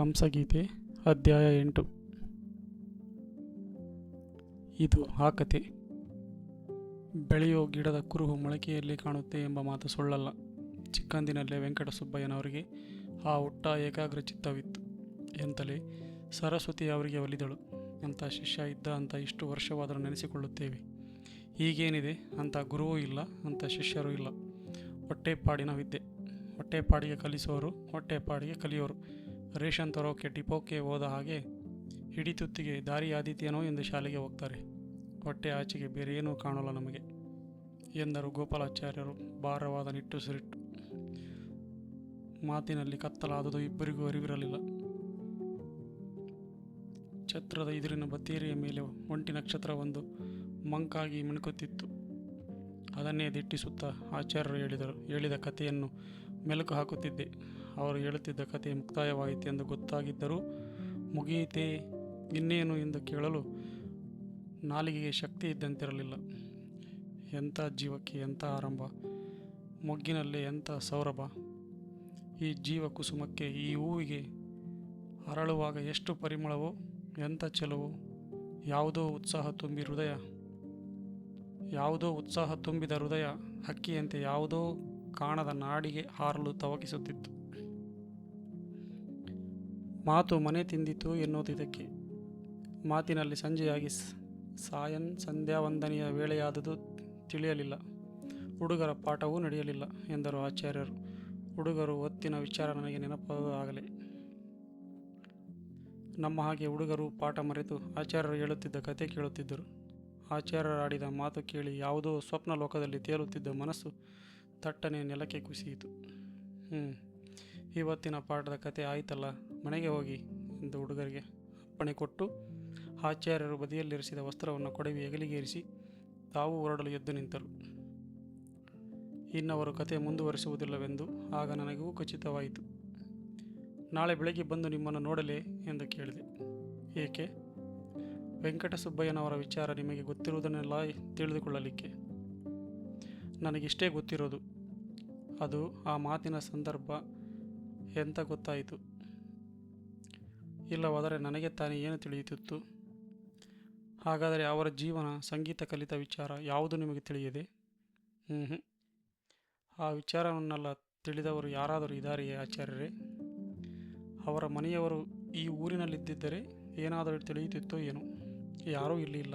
ಹಂಸಗೀತೆ ಅಧ್ಯಾಯ ಎಂಟು. ಇದು ಆ ಕತೆ. ಬೆಳೆಯೋ ಗಿಡದ ಕುರುಹು ಮೊಳಕೆಯಲ್ಲಿ ಕಾಣುತ್ತೆ ಎಂಬ ಮಾತು ಸುಳ್ಳಲ್ಲ. ಚಿಕ್ಕಂದಿನಲ್ಲೇ ವೆಂಕಟಸುಬ್ಬಯ್ಯನವರಿಗೆ ಆ ಹುಟ್ಟ ಏಕಾಗ್ರ ಚಿತ್ತವಿತ್ತು. ಎಂತಲೇ ಸರಸ್ವತಿ ಅವರಿಗೆ ಒಲಿದಳು. ಅಂತ ಶಿಷ್ಯ ಇದ್ದ ಅಂತ ಇಷ್ಟು ವರ್ಷವಾದರೂ ನೆನೆಸಿಕೊಳ್ಳುತ್ತೇವೆ. ಈಗೇನಿದೆ ಅಂತ ಗುರುವೂ ಇಲ್ಲ, ಅಂತ ಶಿಷ್ಯರೂ ಇಲ್ಲ. ಹೊಟ್ಟೆಪಾಡಿನ ವಿದ್ಯೆ. ಹೊಟ್ಟೆಪಾಡಿಗೆ ಕಲಿಸೋರು, ಹೊಟ್ಟೆಪಾಡಿಗೆ ಕಲಿಯೋರು. ರೇಷನ್ ತರೋಕೆ, ಡಿಪೋಕ್ಕೆ ಹೋದ ಹಾಗೆ ಹಿಡಿ ತುತ್ತಿಗೆ ದಾರಿ ಆದಿತ್ಯನೋ ಎಂದು ಶಾಲೆಗೆ ಹೋಗ್ತಾರೆ. ಹೊಟ್ಟೆ ಆಚೆಗೆ ಬೇರೆ ಏನೂ ಕಾಣೋಲ್ಲ ನಮಗೆ ಎಂದರು ಗೋಪಾಲಾಚಾರ್ಯರು ಭಾರವಾದ ನಿಟ್ಟುಸಿರಿಟ್ಟು ಮಾತಿನಲ್ಲಿ ಕತ್ತಲಾದುದು ಇಬ್ಬರಿಗೂ ಅರಿವಿರಲಿಲ್ಲ. ಛತ್ರದ ಎದುರಿನ ಬತ್ತೇರಿಯ ಮೇಲೆ ಒಂಟಿ ನಕ್ಷತ್ರವೊಂದು ಮಂಕಾಗಿ ಮಿಣುಕುತ್ತಿತ್ತು. ಅದನ್ನೇ ದಿಟ್ಟಿಸುತ್ತಾ ಆಚಾರ್ಯರು ಹೇಳಿದರು, ಹೇಳಿದ ಕಥೆಯನ್ನು ಮೆಲುಕು ಹಾಕುತ್ತಿದ್ದೆ. ಅವರು ಹೇಳುತ್ತಿದ್ದ ಕಥೆ ಮುಕ್ತಾಯವಾಯಿತು ಎಂದು ಗೊತ್ತಾಗಿದ್ದರೂ, ಮುಗಿಯಿತೇ ಇನ್ನೇನು ಎಂದು ಕೇಳಲು ನಾಲಿಗೆಗೆ ಶಕ್ತಿ ಇದ್ದಂತಿರಲಿಲ್ಲ. ಎಂಥ ಜೀವಕ್ಕೆ ಎಂಥ ಆರಂಭ, ಮೊಗ್ಗಿನಲ್ಲಿ ಎಂಥ ಸೌರಭ. ಈ ಜೀವ ಕುಸುಮಕ್ಕೆ ಈ ಹೂವಿಗೆ ಅರಳುವಾಗ ಎಷ್ಟು ಪರಿಮಳವೋ, ಎಂಥ ಚೆಲುವು, ಯಾವುದೋ ಉತ್ಸಾಹ ತುಂಬಿ ಹೃದಯ, ಯಾವುದೋ ಉತ್ಸಾಹ ತುಂಬಿದ ಹೃದಯ ಹಕ್ಕಿಯಂತೆ ಯಾವುದೋ ಕಾಣದ ನಾಡಿಗೆ ಹಾರಲು ತವಕಿಸುತ್ತಿತ್ತು. ಮಾತು ಮನೆ ತಿಂದಿತು ಎನ್ನುವುದಿದಕ್ಕೆ. ಮಾತಿನಲ್ಲಿ ಸಂಜೆಯಾಗಿ ಸಾಯನ್ ಸಂಧ್ಯಾ ವಂದನೆಯ ವೇಳೆಯಾದುದು ತಿಳಿಯಲಿಲ್ಲ. ಹುಡುಗರ ಪಾಠವೂ ನಡೆಯಲಿಲ್ಲ ಎಂದರು ಆಚಾರ್ಯರು. ಹುಡುಗರು ಒತ್ತಿನ ವಿಚಾರ ನನಗೆ ನೆನಪಾಗಲೇ ನಮ್ಮ ಹಾಗೆ ಹುಡುಗರು ಪಾಠ ಮರೆತು ಆಚಾರ್ಯರು ಹೇಳುತ್ತಿದ್ದ ಕತೆ ಕೇಳುತ್ತಿದ್ದರು. ಆಚಾರ್ಯರಾಡಿದ ಮಾತು ಕೇಳಿ ಯಾವುದೋ ಸ್ವಪ್ನ ಲೋಕದಲ್ಲಿ ತೇಲುತ್ತಿದ್ದ ಮನಸ್ಸು ತಟ್ಟನೆ ನೆಲಕ್ಕೆ ಕುಸಿಯಿತು. ಹ್ಞೂ ಇವತ್ತಿನ ಪಾಠದ ಕತೆ ಆಯ್ತಲ್ಲ? ಮನೆಗೆ ಹೋಗಿ ಎಂದು ಹುಡುಗರಿಗೆ ಅಪ್ಪಣೆ ಕೊಟ್ಟು ಆಚಾರ್ಯರು ಬದಿಯಲ್ಲಿರಿಸಿದ ವಸ್ತ್ರವನ್ನು ಕೊಡವಿ ಹೆಗಲಿಗೇರಿಸಿ ತಾವು ಹೊರಡಲು ಎದ್ದು ನಿಂತರು. ಇನ್ನವರು ಕತೆ ಮುಂದುವರಿಸುವುದಿಲ್ಲವೆಂದು ಆಗ ನನಗೂ ಖಚಿತವಾಯಿತು. ನಾಳೆ ಬೆಳಗ್ಗೆ ಬಂದು ನಿಮ್ಮನ್ನು ನೋಡಲೇ ಎಂದು ಕೇಳಿದೆ. ಏಕೆ? ವೆಂಕಟಸುಬ್ಬಯ್ಯನವರ ವಿಚಾರ ನಿಮಗೆ ಗೊತ್ತಿರುವುದನ್ನೆಲ್ಲ ತಿಳಿದುಕೊಳ್ಳಲಿಕ್ಕೆ? ನನಗಿಷ್ಟೇ ಗೊತ್ತಿರೋದು. ಅದು ಆ ಮಾತಿನ ಸಂದರ್ಭ ಎಂತ ಗೊತ್ತಾಯಿತು? ಇಲ್ಲವಾದರೆ ನನಗೆ ತಾನೇ ಏನು ತಿಳಿಯುತ್ತಿತ್ತು? ಹಾಗಾದರೆ ಅವರ ಜೀವನ ಸಂಗೀತ ಕಲಿತ ವಿಚಾರ ಯಾವುದು ನಿಮಗೆ ತಿಳಿಯದೆ? ಹ್ಞೂ ಆ ವಿಚಾರವನ್ನೆಲ್ಲ ತಿಳಿದವರು ಯಾರಾದರೂ ಇದ್ದಾರೆಯೇ ಆಚಾರ್ಯರೇ? ಅವರ ಮನೆಯವರು ಈ ಊರಿನಲ್ಲಿದ್ದರೆ ಏನಾದರೂ ತಿಳಿಯುತ್ತಿತ್ತೋ ಏನು? ಯಾರೂ ಇಲ್ಲಿ ಇಲ್ಲ.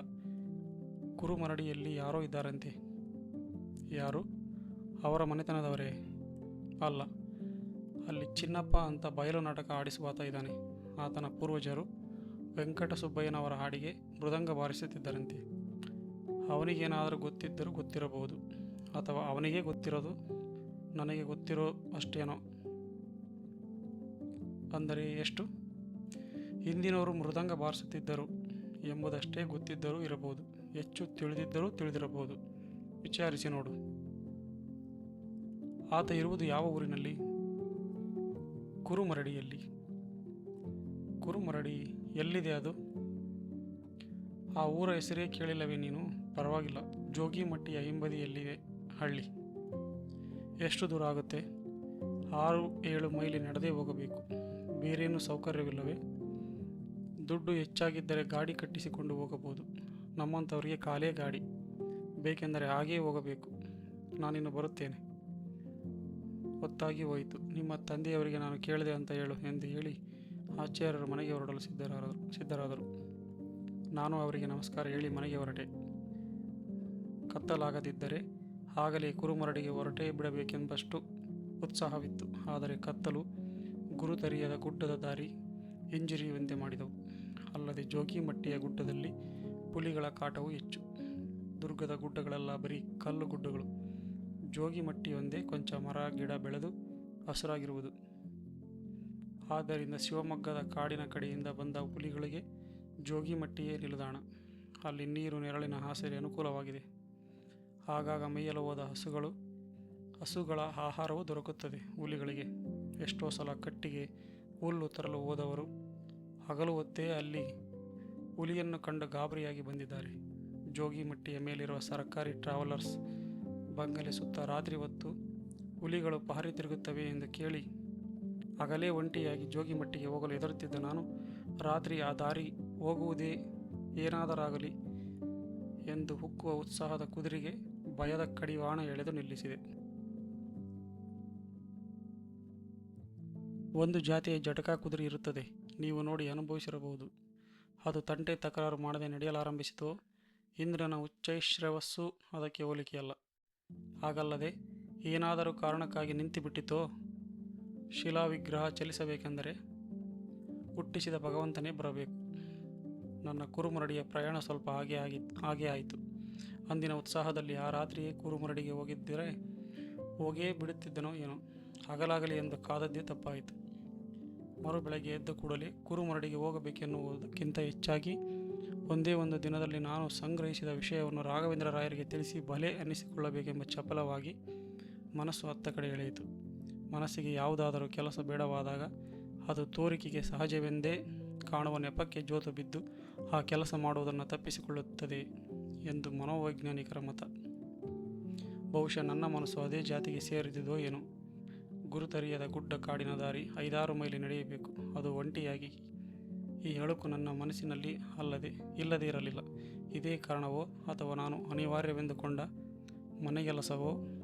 ಕುರುಮರಡಿಯಲ್ಲಿ ಯಾರೋ ಇದ್ದಾರಂತೆ. ಯಾರು? ಅವರ ಮನೆತನದವರೇ? ಅಲ್ಲ. ಅಲ್ಲಿ ಚಿನ್ನಪ್ಪ ಅಂತ ಬಯಲು ನಾಟಕ ಆಡಿಸುವಾತ ಇದ್ದಾನೆ. ಆತನ ಪೂರ್ವಜರು ವೆಂಕಟಸುಬ್ಬಯ್ಯನವರ ಹಾಡಿಗೆ ಮೃದಂಗ ಬಾರಿಸುತ್ತಿದ್ದರಂತೆ. ಅವನಿಗೇನಾದರೂ ಗೊತ್ತಿದ್ದರೂ ಗೊತ್ತಿರಬಹುದು. ಅಥವಾ ಅವನಿಗೇ ಗೊತ್ತಿರೋದು ನನಗೆ ಗೊತ್ತಿರೋ ಅಷ್ಟೇನೋ? ಅಂದರೆ ಎಷ್ಟು? ಹಿಂದಿನವರು ಮೃದಂಗ ಬಾರಿಸುತ್ತಿದ್ದರು ಎಂಬುದಷ್ಟೇ ಗೊತ್ತಿದ್ದರೂ ಇರಬಹುದು. ಹೆಚ್ಚು ತಿಳಿದಿದ್ದರೂ ತಿಳಿದಿರಬಹುದು. ವಿಚಾರಿಸಿ ನೋಡು. ಆತ ಇರುವುದು ಯಾವ ಊರಿನಲ್ಲಿ? ಕುರುಮರಡಿಯಲ್ಲಿ. ಕುರುಮರಡಿ ಎಲ್ಲಿದೆ ಅದು? ಆ ಊರ ಹೆಸರೇ ಕೇಳಿಲ್ಲವೇ ನೀನು? ಪರವಾಗಿಲ್ಲ. ಜೋಗಿಮಟ್ಟಿಯ ಹಿಂಬದಿಯಲ್ಲಿದೆ ಹಳ್ಳಿ. ಎಷ್ಟು ದೂರ ಆಗುತ್ತೆ? ಆರು ಏಳು ಮೈಲಿ ನಡೆದೇ ಹೋಗಬೇಕು. ಬೇರೇನು ಸೌಕರ್ಯವಿಲ್ಲವೇ? ದುಡ್ಡು ಹೆಚ್ಚಾಗಿದ್ದರೆ ಗಾಡಿ ಕಟ್ಟಿಸಿಕೊಂಡು ಹೋಗಬಹುದು. ನಮ್ಮಂಥವರಿಗೆ ಕಾಲೇ ಗಾಡಿ. ಬೇಕೆಂದರೆ ಹಾಗೇ ಹೋಗಬೇಕು. ನಾನಿನ್ನು ಬರುತ್ತೇನೆ. ಹೊತ್ತಾಗಿ ಹೋಯಿತು. ನಿಮ್ಮ ತಂದೆಯವರಿಗೆ ನಾನು ಕೇಳಿದೆ ಅಂತ ಹೇಳು ಎಂದು ಹೇಳಿ ಆಚಾರ್ಯರು ಮನೆಗೆ ಹೊರಡಲು ಸಿದ್ಧರಾದರು ಸಿದ್ಧರಾದರು. ನಾನು ಅವರಿಗೆ ನಮಸ್ಕಾರ ಹೇಳಿ ಮನೆಗೆ ಹೊರಟೆ. ಕತ್ತಲಾಗದಿದ್ದರೆ ಆಗಲೇ ಕುರುಮರಡಿಗೆ ಹೊರಟೇ ಬಿಡಬೇಕೆಂಬಷ್ಟು ಉತ್ಸಾಹವಿತ್ತು. ಆದರೆ ಕತ್ತಲು ಗುರುತರಿಯದ ಗುಡ್ಡದ ದಾರಿ ಹಿಂಜರಿಯುವಂತೆ ಮಾಡಿದವು. ಅಲ್ಲದೆ ಜೋಗಿಮಟ್ಟಿಯ ಗುಡ್ಡದಲ್ಲಿ ಪುಲಿಗಳ ಕಾಟವು ಹೆಚ್ಚು. ದುರ್ಗದ ಗುಡ್ಡಗಳೆಲ್ಲ ಬರೀ ಕಲ್ಲು ಗುಡ್ಡಗಳು. ಜೋಗಿಮಟ್ಟಿಯೊಂದೇ ಕೊಂಚ ಮರ, ಗಿಡ ಬೆಳೆದು ಹಸುರಾಗಿರುವುದು. ಆದ್ದರಿಂದ ಶಿವಮೊಗ್ಗದ ಕಾಡಿನ ಕಡೆಯಿಂದ ಬಂದ ಹುಲಿಗಳಿಗೆ ಜೋಗಿಮಟ್ಟಿಯೇ ನಿಲ್ದಾಣ. ಅಲ್ಲಿ ನೀರು ನೆರಳಿನ ಹಾಸಿಗೆ ಅನುಕೂಲವಾಗಿದೆ. ಆಗಾಗ ಮೇಯಲು ಹೋದ ಹಸುಗಳು, ಹಸುಗಳ ಆಹಾರವು ದೊರಕುತ್ತದೆ ಹುಲಿಗಳಿಗೆ. ಎಷ್ಟೋ ಸಲ ಕಟ್ಟಿಗೆ ಹುಲ್ಲು ತರಲು ಹೋದವರು ಹಗಲು ಹೊತ್ತೇ ಅಲ್ಲಿ ಹುಲಿಯನ್ನು ಕಂಡು ಗಾಬರಿಯಾಗಿ ಬಂದಿದ್ದಾರೆ. ಜೋಗಿಮಟ್ಟಿಯ ಮೇಲಿರುವ ಸರ್ಕಾರಿ ಟ್ರಾವೆಲರ್ಸ್ ಬಂಗಲೆ ಸುತ್ತ ರಾತ್ರಿ ಹೊತ್ತು ಹುಲಿಗಳು ಪಹರಿ ತಿರುಗುತ್ತವೆ ಎಂದು ಕೇಳಿ ಹಗಲೇ ಒಂಟಿಯಾಗಿ ಜೋಗಿಮಟ್ಟಿಗೆ ಹೋಗಲು ಹೆದರುತ್ತಿದ್ದ ನಾನು. ರಾತ್ರಿ ಆ ದಾರಿ ಹೋಗುವುದೇ ಏನಾದರಾಗಲಿ ಎಂದು ಹುಕ್ಕುವ ಉತ್ಸಾಹದ ಕುದುರೆಗೆ ಭಯದ ಕಡಿವಾಣ ಎಳೆದು ನಿಲ್ಲಿಸಿದೆ. ಒಂದು ಜಾತಿಯ ಜಟಕಾ ಕುದುರೆ ಇರುತ್ತದೆ. ನೀವು ನೋಡಿ ಅನುಭವಿಸಿರಬಹುದು. ಅದು ತಂಟೆ ತಕರಾರು ಮಾಡದೆ ನಡೆಯಲಾರಂಭಿಸಿತು. ಇಂದ್ರನ ಉಚ್ಚೈಶ್ರವಸ್ಸು ಅದಕ್ಕೆ ಹೋಲಿಕೆಯಲ್ಲ. ಹಾಗಲ್ಲದೆ ಏನಾದರೂ ಕಾರಣಕ್ಕಾಗಿ ನಿಂತುಬಿಟ್ಟಿತೋ ಶಿಲಾವಿಗ್ರಹ ಚಲಿಸಬೇಕೆಂದರೆ ಹುಟ್ಟಿಸಿದ ಭಗವಂತನೇ ಬರಬೇಕು. ನನ್ನ ಕುರುಮರಡಿಯ ಪ್ರಯಾಣ ಸ್ವಲ್ಪ ಹಾಗೆ ಆಗಿ, ಹಾಗೆ ಆಯಿತು. ಅಂದಿನ ಉತ್ಸಾಹದಲ್ಲಿ ಆ ರಾತ್ರಿಯೇ ಕುರುಮರಡಿಗೆ ಹೋಗಿದ್ದರೆ ಹೋಗೇ ಬಿಡುತ್ತಿದ್ದನೋ ಏನೋ. ಹಗಲಾಗಲಿ ಎಂದು ಕಾದದ್ದೇ ತಪ್ಪಾಯಿತು. ಮರು ಬೆಳಗ್ಗೆ ಎದ್ದ ಕೂಡಲೇ ಕುರುಮರಡಿಗೆ ಹೋಗಬೇಕೆನ್ನುವುದಕ್ಕಿಂತ ಹೆಚ್ಚಾಗಿ ಒಂದೇ ಒಂದು ದಿನದಲ್ಲಿ ನಾನು ಸಂಗ್ರಹಿಸಿದ ವಿಷಯವನ್ನು ರಾಘವೇಂದ್ರ ರಾಯರಿಗೆ ತಿಳಿಸಿ ಬಲೆ ಅನ್ನಿಸಿಕೊಳ್ಳಬೇಕೆಂಬ ಚಪಲವಾಗಿ ಮನಸ್ಸು ಹತ್ತ ಕಡೆ ಎಳೆಯಿತು. ಮನಸ್ಸಿಗೆ ಯಾವುದಾದರೂ ಕೆಲಸ ಬೇಡವಾದಾಗ ಅದು ತೋರಿಕೆಗೆ ಸಹಜವೆಂದೇ ಕಾಣುವ ನೆಪಕ್ಕೆ ಜೋತು ಬಿದ್ದು ಆ ಕೆಲಸ ಮಾಡುವುದನ್ನು ತಪ್ಪಿಸಿಕೊಳ್ಳುತ್ತದೆ ಎಂದು ಮನೋವೈಜ್ಞಾನಿಕರ ಮತ. ಬಹುಶಃ ನನ್ನ ಮನಸ್ಸು ಅದೇ ಜಾತಿಗೆ ಸೇರಿದುದೋ ಏನೋ. ಗುರುತರಿಯದ ಗುಡ್ಡ ಕಾಡಿನ ದಾರಿ ಐದಾರು ಮೈಲಿ ನಡೆಯಬೇಕು. ಅದು ಒಂಟಿಯಾಗಿ ಈ ಅಳುಕು ನನ್ನ ಮನಸ್ಸಿನಲ್ಲಿ ಅಲ್ಲದೆ ಇಲ್ಲದೇ ಇರಲಿಲ್ಲ. ಇದೇ ಕಾರಣವೋ ಅಥವಾ ನಾನು ಅನಿವಾರ್ಯವೆಂದುಕೊಂಡ ಮನೆಗೆಲಸವೋ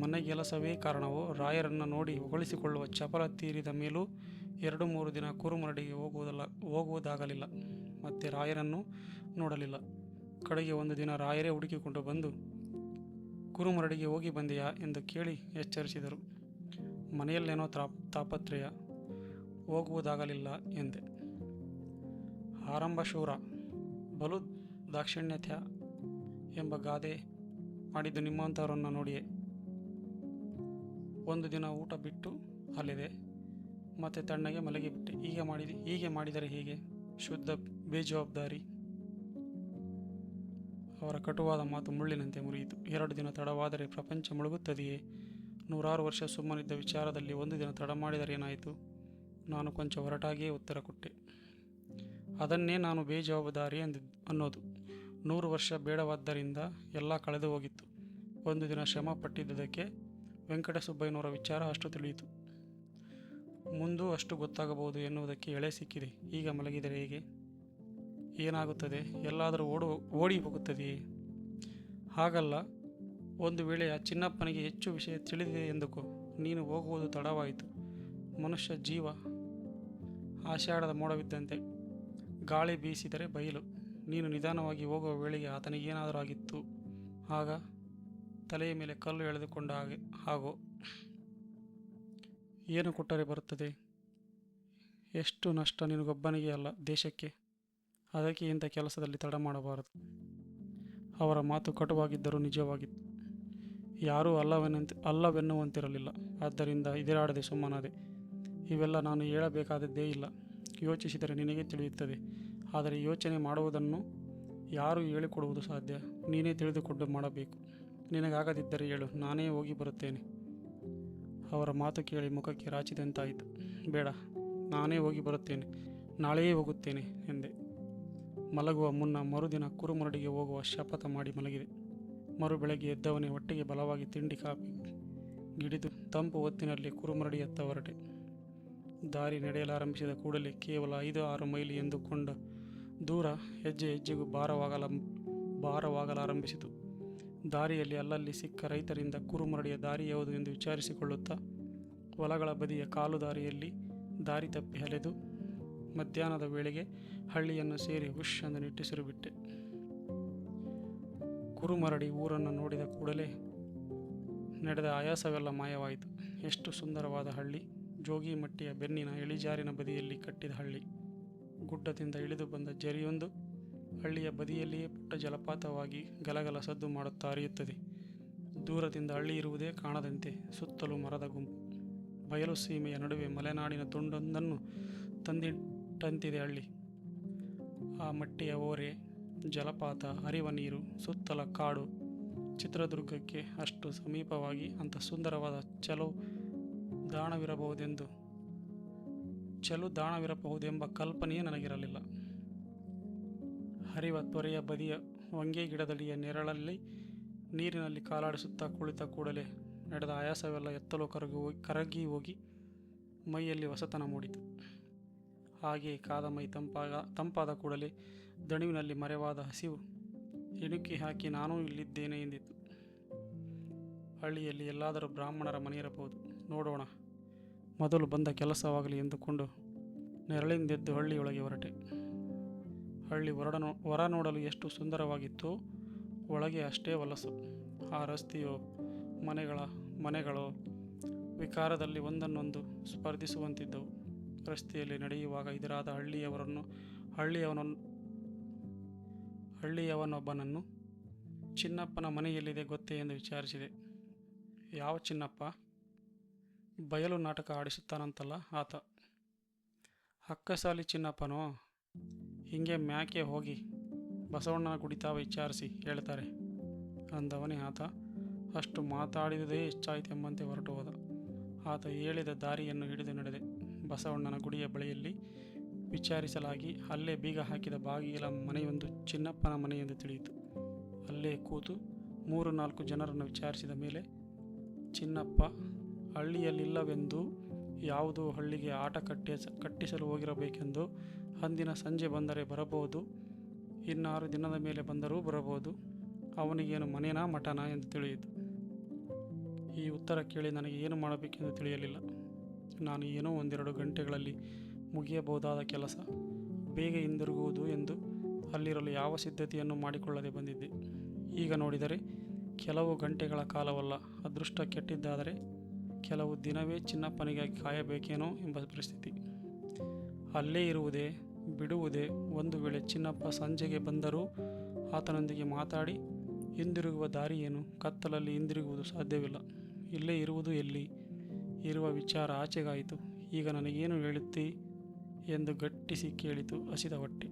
ಮನೆಗೆಲಸವೇ ಕಾರಣವೋ? ರಾಯರನ್ನು ನೋಡಿ ಹೊಗಳಿಸಿಕೊಳ್ಳುವ ಚಪಲ ತೀರಿದ ಮೇಲೂ ಎರಡು ಮೂರು ದಿನ ಕುರುಮರಡಿಗೆ ಹೋಗುವುದಲ್ಲ, ಹೋಗುವುದಾಗಲಿಲ್ಲ. ಮತ್ತೆ ರಾಯರನ್ನು ನೋಡಲಿಲ್ಲ. ಕಡೆಗೆ ಒಂದು ದಿನ ರಾಯರೇ ಹುಡುಕಿಕೊಂಡು ಬಂದು, ಕುರುಮರಡಿಗೆ ಹೋಗಿ ಬಂದೆಯಾ ಎಂದು ಕೇಳಿ ಎಚ್ಚರಿಸಿದರು. ಮನೆಯಲ್ಲೇನೋ ತಾ ತಾಪತ್ರಯ, ಹೋಗುವುದಾಗಲಿಲ್ಲ ಎಂದೆ. ಆರಂಭ ಶೂರ. ಬಲು ದಾಕ್ಷಿಣ್ಯತ್ಯ ಎಂಬ ಗಾದೆ ಮಾಡಿದ್ದು ನಿಮ್ಮಂಥವರನ್ನು ನೋಡಿಯೇ. ಒಂದು ದಿನ ಊಟ ಬಿಟ್ಟು ಅಲ್ಲಿದೆ. ಮತ್ತೆ ತಣ್ಣಗೆ ಮಲಗಿಬಿಟ್ಟೆ. ಹೀಗೆ ಮಾಡಿದೆ, ಹೀಗೆ ಮಾಡಿದರೆ ಹೀಗೆ? ಶುದ್ಧ ಬೇಜವಾಬ್ದಾರಿ. ಅವರ ಕಟುವಾದ ಮಾತು ಮುಳ್ಳಿನಂತೆ ಮುರಿಯಿತು. ಎರಡು ದಿನ ತಡವಾದರೆ ಪ್ರಪಂಚ ಮುಳುಗುತ್ತದೆಯೇ? ನೂರಾರು ವರ್ಷ ಸುಮ್ಮನಿದ್ದ ವಿಚಾರದಲ್ಲಿ ಒಂದು ದಿನ ತಡ ಮಾಡಿದರೆ ಏನಾಯಿತು? ನಾನು ಕೊಂಚ ಹೊರಟಾಗಿಯೇ ಉತ್ತರ ಕೊಟ್ಟೆ. ಅದನ್ನೇ ನಾನು ಬೇಜವಾಬ್ದಾರಿ ಅಂದಿದ್ದು ಅನ್ನೋದು. ನೂರು ವರ್ಷ ಬೇಡವಾದ್ದರಿಂದ ಎಲ್ಲ ಕಳೆದು ಹೋಗಿತ್ತು. ಒಂದು ದಿನ ಶ್ರಮ ಪಟ್ಟಿದ್ದುದಕ್ಕೆ ವೆಂಕಟಸುಬ್ಬಯ್ಯನವರ ವಿಚಾರ ಅಷ್ಟು ತಿಳಿಯಿತು. ಮುಂದೂ ಅಷ್ಟು ಗೊತ್ತಾಗಬಹುದು ಎನ್ನುವುದಕ್ಕೆ ಎಳೆ ಸಿಕ್ಕಿದೆ. ಈಗ ಮಲಗಿದರೆ ಹೇಗೆ? ಏನಾಗುತ್ತದೆ? ಎಲ್ಲಾದರೂ ಓಡು, ಓಡಿ ಹೋಗುತ್ತದೆಯೇ? ಹಾಗಲ್ಲ. ಒಂದು ವೇಳೆ ಆ ಚಿನ್ನಪ್ಪನಿಗೆ ಹೆಚ್ಚು ವಿಷಯ ತಿಳಿದಿದೆ ಎಂದುಕೋ, ನೀನು ಹೋಗುವುದು ತಡವಾಯಿತು. ಮನುಷ್ಯ ಜೀವ. ಆಷಾಢದ ಮೋಡವಿದ್ದಂತೆ. ಗಾಳಿ ಬೀಸಿದರೆ ಬಯಲು. ನೀನು ನಿಧಾನವಾಗಿ ಹೋಗುವ ವೇಳೆಗೆ ಆತನಿಗೇನಾದರೂ ಆಗಿತ್ತು. ಆಗ ತಲೆಯ ಮೇಲೆ ಕಲ್ಲು ಎಳೆದುಕೊಂಡ ಹಾಗೆ, ಹಾಗೂ ಏನು ಕೊಟ್ಟರೆ ಬರುತ್ತದೆ? ಎಷ್ಟು ನಷ್ಟ ನಿನಗೊಬ್ಬನಿಗೆ ಅಲ್ಲ, ದೇಶಕ್ಕೆ? ಅದಕ್ಕೆ ಇಂಥ ಕೆಲಸದಲ್ಲಿ ತಡ ಮಾಡಬಾರದು. ಅವರ ಮಾತು ಕಟುವಾಗಿದ್ದರೂ ನಿಜವಾಗಿತ್ತು. ಯಾರೂ ಅಲ್ಲವೆನ್ನಂತೆ ಅಲ್ಲವೆನ್ನುವಂತಿರಲಿಲ್ಲ. ಆದ್ದರಿಂದ ಇದಿರಾಡದೆ ಸುಮ್ಮನಾದೆ. ಇವೆಲ್ಲ ನಾನು ಹೇಳಬೇಕಾದದ್ದೇ ಇಲ್ಲ. ಯೋಚಿಸಿದರೆ ನಿನಗೆ ತಿಳಿಯುತ್ತದೆ. ಆದರೆ ಯೋಚನೆ ಮಾಡುವುದನ್ನು ಯಾರು ಹೇಳಿಕೊಡುವುದು ಸಾಧ್ಯ. ನೀನೇ ತಿಳಿದುಕೊಂಡು ಮಾಡಬೇಕು. ನಿನಗಾಗದಿದ್ದರೆ ಹೇಳು, ನಾನೇ ಹೋಗಿ ಬರುತ್ತೇನೆ. ಅವರ ಮಾತು ಕೇಳಿ ಮುಖಕ್ಕೆ ರಾಚಿದಂತಾಯಿತು ಬೇಡ, ನಾನೇ ಹೋಗಿ ಬರುತ್ತೇನೆ, ನಾಳೆಯೇ ಹೋಗುತ್ತೇನೆ ಎಂದೆ. ಮಲಗುವ ಮುನ್ನ ಮರುದಿನ ಕುರುಮರಡಿಗೆ ಹೋಗುವ ಶಪಥ ಮಾಡಿ ಮಲಗಿದೆ. ಮರು ಬೆಳಗ್ಗೆ ಎದ್ದವನೇ ಹೊಟ್ಟೆಗೆ ಬಲವಾಗಿ ತಿಂಡಿ ಕಾಪಿ ಗಿಡಿದು ತಂಪು ಹೊತ್ತಿನಲ್ಲಿ ಕುರುಮರಡಿಯತ್ತ ಹೊರಟೆ. ದಾರಿ ನಡೆಯಲಾರಂಭಿಸಿದ ಕೂಡಲೇ ಕೇವಲ ಐದು ಆರು ಮೈಲಿ ಎಂದುಕೊಂಡ ದೂರ ಹೆಜ್ಜೆ ಹೆಜ್ಜೆಗೂ ಭಾರವಾಗಲ ಭಾರವಾಗಲಾರಂಭಿಸಿತು. ದಾರಿಯಲ್ಲಿ ಅಲ್ಲಲ್ಲಿ ಸಿಕ್ಕ ರೈತರಿಂದ ಕುರುಮರಡಿಯ ದಾರಿ ಯಾವುದು ಎಂದು ವಿಚಾರಿಸಿಕೊಳ್ಳುತ್ತಾ, ಹೊಲಗಳ ಬದಿಯ ಕಾಲು ದಾರಿಯಲ್ಲಿ ದಾರಿ ತಪ್ಪಿ ಅಲೆದು ಮಧ್ಯಾಹ್ನದ ವೇಳೆಗೆ ಹಳ್ಳಿಯನ್ನು ಸೇರಿ ಹುಷ್ ಎಂದು ನಿಟ್ಟುಸಿರು ಬಿಟ್ಟೆ ಕುರುಮರಡಿ ಊರನ್ನು ನೋಡಿದ ಕೂಡಲೇ ನಡೆದ ಆಯಾಸವೆಲ್ಲ ಮಾಯವಾಯಿತು. ಎಷ್ಟು ಸುಂದರವಾದ ಹಳ್ಳಿ, ಜೋಗಿಮಟ್ಟಿಯ ಬೆನ್ನಿನ ಇಳಿಜಾರಿನ ಬದಿಯಲ್ಲಿ ಕಟ್ಟಿದ ಹಳ್ಳಿ. ಗುಡ್ಡದಿಂದ ಇಳಿದು ಬಂದ ಜರಿಯೊಂದು ಹಳ್ಳಿಯ ಬದಿಯಲ್ಲಿಯೇ ಪುಟ್ಟ ಜಲಪಾತವಾಗಿ ಗಲಗಲ ಸದ್ದು ಮಾಡುತ್ತಾ ಹರಿಯುತ್ತದೆ ದೂರದಿಂದ ಹಳ್ಳಿ ಇರುವುದೇ ಕಾಣದಂತೆ ಸುತ್ತಲೂ ಮರದ ಗುಂಪು. ಬಯಲು ಸೀಮೆಯ ನಡುವೆ ಮಲೆನಾಡಿನ ತುಂಡೊಂದನ್ನು ತಂದಿಟ್ಟಂತಿದೆ ಹಳ್ಳಿ. ಆ ಮಟ್ಟಿಯ ಓರೆ, ಜಲಪಾತ ಹರಿವ ನೀರು, ಸುತ್ತಲ ಕಾಡು, ಚಿತ್ರದುರ್ಗಕ್ಕೆ ಅಷ್ಟು ಸಮೀಪವಾಗಿ ಅಂಥ ಸುಂದರವಾದ ಚಲೋ ದಾಣವಿರಬಹುದೆಂದು, ಚಲು ದಾಣವಿರಬಹುದೆಂಬ ಕಲ್ಪನೆಯೇ ನನಗಿರಲಿಲ್ಲ. ಹರಿವ ತೊರೆಯ ಬದಿಯ ಹೊಂಗೆ ಗಿಡದಡಿಯ ನೆರಳಲ್ಲಿ ನೀರಿನಲ್ಲಿ ಕಾಲಾಡಿಸುತ್ತಾ ಕುಳಿತ ಕೂಡಲೇ ನಡೆದ ಆಯಾಸವೆಲ್ಲ ಎತ್ತಲು ಕರಗಿ ಹೋಗಿ ಕರಗಿ ಹೋಗಿ ಮೈಯಲ್ಲಿ ಹೊಸತನ ಮೂಡಿತು. ಹಾಗೆ ಕಾದ ಮೈ ತಂಪಾಗ ತಂಪಾದ ಕೂಡಲೇ ದಣಿವಿನಲ್ಲಿ ಮರೆವಾದ ಹಸಿವು ಇಣುಕಿ ಹಾಕಿ ನಾನೂ ಇಲ್ಲಿದ್ದೇನೆ ಎಂದಿತು ಹಳ್ಳಿಯಲ್ಲಿ ಎಲ್ಲಾದರೂ ಬ್ರಾಹ್ಮಣರ ಮನೆಯಿರಬಹುದು. ನೋಡೋಣ. ಮೊದಲು ಬಂದ ಕೆಲಸವಾಗಲಿ ಎಂದುಕೊಂಡು ನೆರಳಿಂದೆದ್ದು ಹಳ್ಳಿಯೊಳಗೆ ಹೊರಟೆ. ಹಳ್ಳಿ ಹೊರ ನೋಡಲು ಎಷ್ಟು ಸುಂದರವಾಗಿತ್ತು ಒಳಗೆ ಅಷ್ಟೇ ಹೊಲಸು ಆ ರಸ್ತೆಯೋ, ಮನೆಗಳ, ಮನೆಗಳು ವಿಕಾರದಲ್ಲಿ ಒಂದನ್ನೊಂದು ಸ್ಪರ್ಧಿಸುವಂತಿದ್ದವು. ರಸ್ತೆಯಲ್ಲಿ ನಡೆಯುವಾಗ ಇದರಾದ ಹಳ್ಳಿಯವರನ್ನು, ಹಳ್ಳಿಯವನ, ಹಳ್ಳಿಯವನೊಬ್ಬನನ್ನು ಚಿನ್ನಪ್ಪನ ಮನೆಯಲ್ಲಿದೆ ಗೊತ್ತೇ ಎಂದು ವಿಚಾರಿಸಿದೆ. ಯಾವ ಚಿನ್ನಪ್ಪ? ಬಯಲು ನಾಟಕ ಆಡಿಸುತ್ತಾನಂತಲ್ಲ ಆತ. ಅಕ್ಕಸಾಲಿ ಚಿನ್ನಪ್ಪನೋ? ಹಿಂಗೆ ಮ್ಯಾಕೆ ಹೋಗಿ ಬಸವಣ್ಣನ ಕುಡಿತಾವ ವಿಚಾರಿಸಿ ಹೇಳ್ತಾರೆ. ಅಂದವನೇ ಆತ, ಅಷ್ಟು ಮಾತಾಡಿದುದೇ ಹೆಚ್ಚಾಯಿತೆಂಬಂತೆ ಹೊರಟು ಹೋದ. ಆತ ಹೇಳಿದ ದಾರಿಯನ್ನು ಹಿಡಿದು ನಡೆದೆ. ಬಸವಣ್ಣನ ಗುಡಿಯ ಬಳಿಯಲ್ಲಿ ವಿಚಾರಿಸಲಾಗಿ ಅಲ್ಲೇ ಬೀಗ ಹಾಕಿದ ಬಾಗಿಲ ಮನೆಯೊಂದು ಚಿನ್ನಪ್ಪನ ಮನೆಯೆಂದು ತಿಳಿಯಿತು. ಅಲ್ಲೇ ಕೂತು ಮೂರು ನಾಲ್ಕು ಜನರನ್ನು ವಿಚಾರಿಸಿದ ಮೇಲೆ, ಚಿನ್ನಪ್ಪ, ಹಳ್ಳಿಯಲ್ಲಿಲ್ಲವೆಂದು ಯಾವುದೋ ಹಳ್ಳಿಗೆ ಆಟ ಕಟ್ಟಿಸ, ಕಟ್ಟಿಸಲು ಹೋಗಿರಬೇಕೆಂದು ಅಂದಿನ ಸಂಜೆ ಬಂದರೆ ಬರಬಹುದು. ಇನ್ನಾರು ದಿನದ ಮೇಲೆ ಬಂದರೂ ಬರಬಹುದು. ಅವನಿಗೇನು ಮನೆನಾ, ಮಠನಾ ಎಂದು ತಿಳಿಯಿತು. ಈ ಉತ್ತರ ಕೇಳಿ ನನಗೆ ಏನು ಮಾಡಬೇಕೆಂದು ತಿಳಿಯಲಿಲ್ಲ. ನಾನು ಏನೋ ಒಂದೆರಡು ಗಂಟೆಗಳಲ್ಲಿ ಮುಗಿಯಬಹುದಾದ ಕೆಲಸ. ಬೇಗ ಹಿಂದಿರುಗುವುದು ಎಂದು ಅಲ್ಲಿರಲು ಯಾವ ಸಿದ್ಧತೆಯನ್ನು ಮಾಡಿಕೊಳ್ಳದೆ ಬಂದಿದ್ದೆ. ಈಗ ನೋಡಿದರೆ, ಕೆಲವು ಗಂಟೆಗಳ ಕಾಲವಲ್ಲ, ಅದೃಷ್ಟ ಕೆಟ್ಟಿದ್ದಾದರೆ ಕೆಲವು ದಿನವೇ ಚಿನ್ನಪ್ಪನಿಗಾಗಿ ಕಾಯಬೇಕೇನೋ ಎಂಬ ಪರಿಸ್ಥಿತಿ. ಅಲ್ಲೇ ಇರುವುದೇ ಬಿಡುವುದೇ ಒಂದು ವೇಳೆ ಚಿನ್ನಪ್ಪ ಸಂಜೆಗೆ ಬಂದರೂ ಆತನೊಂದಿಗೆ ಮಾತಾಡಿ, ಹಿಂದಿರುಗುವ ದಾರಿ ಏನು? ಕತ್ತಲಲ್ಲಿ ಹಿಂದಿರುಗುವುದು ಸಾಧ್ಯವಿಲ್ಲ. ಇಲ್ಲೇ ಇರುವುದು ಎಲ್ಲಿ? ಇರುವ ವಿಚಾರ ಆಚೆಗಾಯಿತು. ಈಗ ನನಗೇನು ಹೇಳುತ್ತಿ? ಎಂದು ಗಟ್ಟಿಸಿ ಕೇಳಿತು ಹಸಿದ ಹೊಟ್ಟೆ.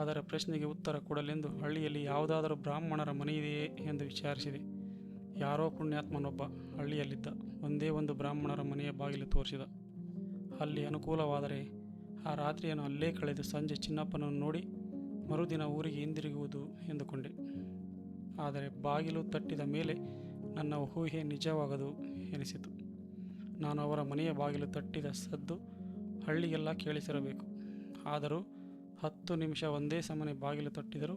ಅದರ ಪ್ರಶ್ನೆಗೆ ಉತ್ತರ ಕೊಡಲೆಂದು ಹಳ್ಳಿಯಲ್ಲಿ ಯಾವುದಾದರೂ ಬ್ರಾಹ್ಮಣರ ಮನೆಯಿದೆಯೇ ಎಂದು ವಿಚಾರಿಸಿದೆ. ಯಾರೋ ಪುಣ್ಯಾತ್ಮನೊಬ್ಬ ಹಳ್ಳಿಯಲ್ಲಿದ್ದ. ಒಂದೇ ಒಂದು ಬ್ರಾಹ್ಮಣರ ಮನೆಯ ಬಾಗಿಲು ತೋರಿಸಿದ. ಅಲ್ಲಿ ಅನುಕೂಲವಾದರೆ ಆ ರಾತ್ರಿಯನ್ನು ಅಲ್ಲೇ ಕಳೆದು ಸಂಜೆ ಚಿನ್ನಪ್ಪನನ್ನು ನೋಡಿ ಮರುದಿನ ಊರಿಗೆ ಹಿಂದಿರುಗುವುದು ಎಂದುಕೊಂಡೆ. ಆದರೆ ಬಾಗಿಲು ತಟ್ಟಿದ ಮೇಲೆ ನನ್ನ ಊಹೆ ನಿಜವಾಗದು ಎನಿಸಿತು. ನಾನು ಅವರ ಮನೆಯ ಬಾಗಿಲು ತಟ್ಟಿದ ಸದ್ದು ಹಳ್ಳಿಗೆಲ್ಲ ಕೇಳಿಸಿರಬೇಕು. ಆದರೂ ಹತ್ತು ನಿಮಿಷ ಒಂದೇ ಸಮನೆ ಬಾಗಿಲು ತಟ್ಟಿದರು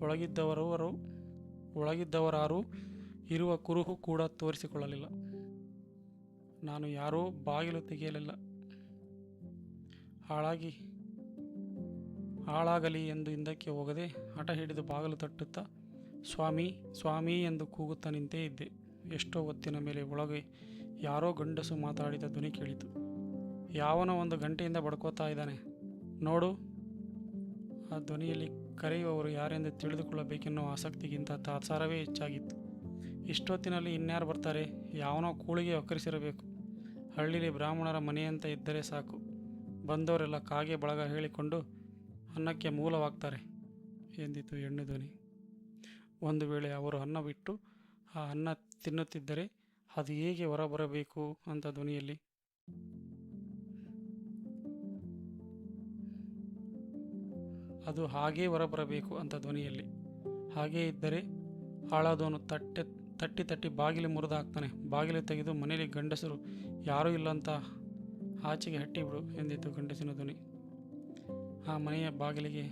ಒಳಗಿದ್ದವರವರು ಒಳಗಿದ್ದವರಾರೂ ಇರುವ ಕುರುಹು ಕೂಡ ತೋರಿಸಿಕೊಳ್ಳಲಿಲ್ಲ. ನಾನು ಯಾರೂ ಬಾಗಿಲು ತೆಗೆಯಲಿಲ್ಲ. ಹಾಳಾಗಿ, ಹಾಳಾಗಲಿ ಎಂದು ಹಿಂದಕ್ಕೆ ಹೋಗದೆ ಹಠ ಹಿಡಿದು ಬಾಗಿಲು ತಟ್ಟುತ್ತಾ, ಸ್ವಾಮಿ ಸ್ವಾಮಿ ಎಂದು ಕೂಗುತ್ತಾ ನಿಂತೇ ಇದ್ದೆ. ಎಷ್ಟೋ ಹೊತ್ತಿನ ಮೇಲೆ ಒಳಗೆ ಯಾರೋ ಗಂಡಸು ಮಾತಾಡಿದ ಧ್ವನಿ ಕೇಳಿತು. ಯಾವನೋ ಒಂದು ಗಂಟೆಯಿಂದ ಬಡ್ಕೋತಾ ಇದ್ದಾನೆ. ನೋಡು. ಆ ಧ್ವನಿಯಲ್ಲಿ ಕರೆಯುವವರು ಯಾರೆಂದು ತಿಳಿದುಕೊಳ್ಳಬೇಕೆನ್ನುವ ಆಸಕ್ತಿಗಿಂತ ತಾತ್ಸಾರವೇ ಹೆಚ್ಚಾಗಿತ್ತು. ಇಷ್ಟೊತ್ತಿನಲ್ಲಿ ಇನ್ಯಾರು ಬರ್ತಾರೆ? ಯಾವನೋ ಕೂಳಿಗೆ ಒಕ್ಕರಿಸಿರಬೇಕು. ಹಳ್ಳಿಲಿ ಬ್ರಾಹ್ಮಣರ ಮನೆಯಂತ ಇದ್ದರೆ ಸಾಕು. ಬಂದವರೆಲ್ಲ ಕಾಗೆ ಬಳಗ ಹೇಳಿಕೊಂಡು ಅನ್ನಕ್ಕೆ ಮೂಲವಾಗ್ತಾರೆ. ಎಂದಿತು ಹೆಣ್ಣು ಧ್ವನಿ. ಒಂದು ವೇಳೆ ಅವರು ಅನ್ನ ಬಿಟ್ಟು ಆ ಅನ್ನ ತಿನ್ನುತ್ತಿದ್ದರೆ ಅದು ಹೇಗೆ ಹೊರಬರಬೇಕು ಅಂತ ಧ್ವನಿಯಲ್ಲಿ. ಅದು ಹಾಗೇ ಹೊರಬರಬೇಕು ಅಂತ ಧ್ವನಿಯಲ್ಲಿ. ಹಾಗೇ ಇದ್ದರೆ ಹಾಳಾದವನು ತಟ್ಟೆ, ತಟ್ಟಿ ತಟ್ಟಿ ಬಾಗಿಲು ಮುರಿದು ಹಾಕ್ತಾನೆ. ಬಾಗಿಲು ತೆಗೆದು ಮನೆಯಲ್ಲಿ ಗಂಡಸರು ಯಾರೂ ಇಲ್ಲ ಅಂತ ಆಚೆಗೆ ಹಟ್ಟಿಬಿಡು ಎಂದಿತ್ತು ಗಂಡಸಿನ ಧ್ವನಿ. ಆ ಮನೆಯ ಬಾಗಿಲಿಗೆ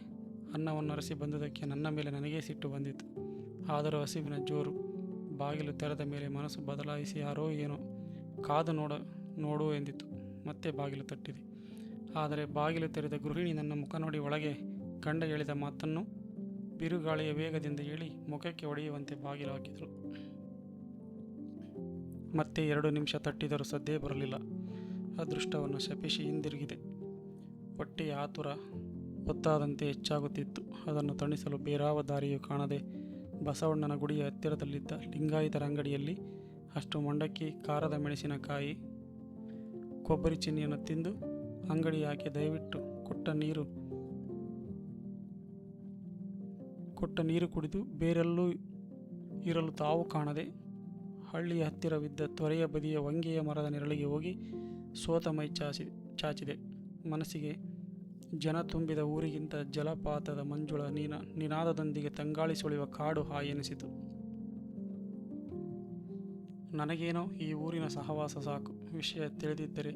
ಅನ್ನವನ್ನು ಅರಸಿ ಬಂದುದಕ್ಕೆ ನನ್ನ ಮೇಲೆ ನನಗೇ ಸಿಟ್ಟು ಬಂದಿತ್ತು. ಆದರೂ ಹಸಿವಿನ ಜೋರು, ಬಾಗಿಲು ತೆರೆದ ಮೇಲೆ ಮನಸ್ಸು ಬದಲಾಯಿಸಿ ಯಾರೋ ಏನೋ ಕಾದು ನೋಡ, ನೋಡು ಎಂದಿತ್ತು. ಮತ್ತೆ ಬಾಗಿಲು ತಟ್ಟಿದೆ. ಆದರೆ ಬಾಗಿಲು ತೆರೆದ ಗೃಹಿಣಿ ನನ್ನ ಮುಖ ನೋಡಿ ಒಳಗೆ ಗಂಡ ಹೇಳಿದ ಮಾತನ್ನು ಬಿರುಗಾಳಿಯ ವೇಗದಿಂದ ಹೇಳಿ ಮುಖಕ್ಕೆ ಒಡೆಯುವಂತೆ ಬಾಗಿಲು ಹಾಕಿದರು. ಮತ್ತೆ ಎರಡು ನಿಮಿಷ ತಟ್ಟಿದರೂ ಸದ್ದೇ ಬರಲಿಲ್ಲ. ಅದೃಷ್ಟವನ್ನು ಶಪಿಸಿ ಹಿಂದಿರುಗಿದೆ. ಹೊಟ್ಟೆಯ ಆತುರ ಒತ್ತಾದಂತೆ ಹೆಚ್ಚಾಗುತ್ತಿತ್ತು. ಅದನ್ನು ತಣಿಸಲು ಬೇರಾವ ದಾರಿಯೂ ಕಾಣದೆ ಬಸವಣ್ಣನ ಗುಡಿಯ ಹತ್ತಿರದಲ್ಲಿದ್ದ ಲಿಂಗಾಯತರ ಅಂಗಡಿಯಲ್ಲಿ ಅಷ್ಟು ಮಂಡಕ್ಕಿ, ಖಾರದ ಮೆಣಸಿನಕಾಯಿ ಕೊಬ್ಬರಿ ಚಿನ್ನಿಯನ್ನು ತಿಂದು ಅಂಗಡಿ ಹಾಕಿ ದಯವಿಟ್ಟು ಕೊಟ್ಟ ನೀರು ಕೊಟ್ಟ ನೀರು ಕುಡಿದು ಬೇರೆಲ್ಲೂ ಇರಲು ತಾವು ಕಾಣದೆ ಹಳ್ಳಿಯ ಹತ್ತಿರವಿದ್ದ ತೊರೆಯ ಬದಿಯ ವಂಗೆಯ ಮರದ ನೆರಳಿಗೆ ಹೋಗಿ ಸೋತ ಮೈ ಚಾಚಿ, ಚಾಚಿದೆ. ಮನಸ್ಸಿಗೆ ಜನ ತುಂಬಿದ ಊರಿಗಿಂತ ಜಲಪಾತದ ಮಂಜುಳ ನೀನ, ನಿನಾದದೊಂದಿಗೆ ತಂಗಾಳಿ ಸುಳಿಯುವ ಕಾಡು ಹಾಯೆನಿಸಿತು ನನಗೇನೋ ಈ ಊರಿನ ಸಹವಾಸ ಸಾಕು. ವಿಷಯ ತಿಳಿದಿದ್ದರೆ,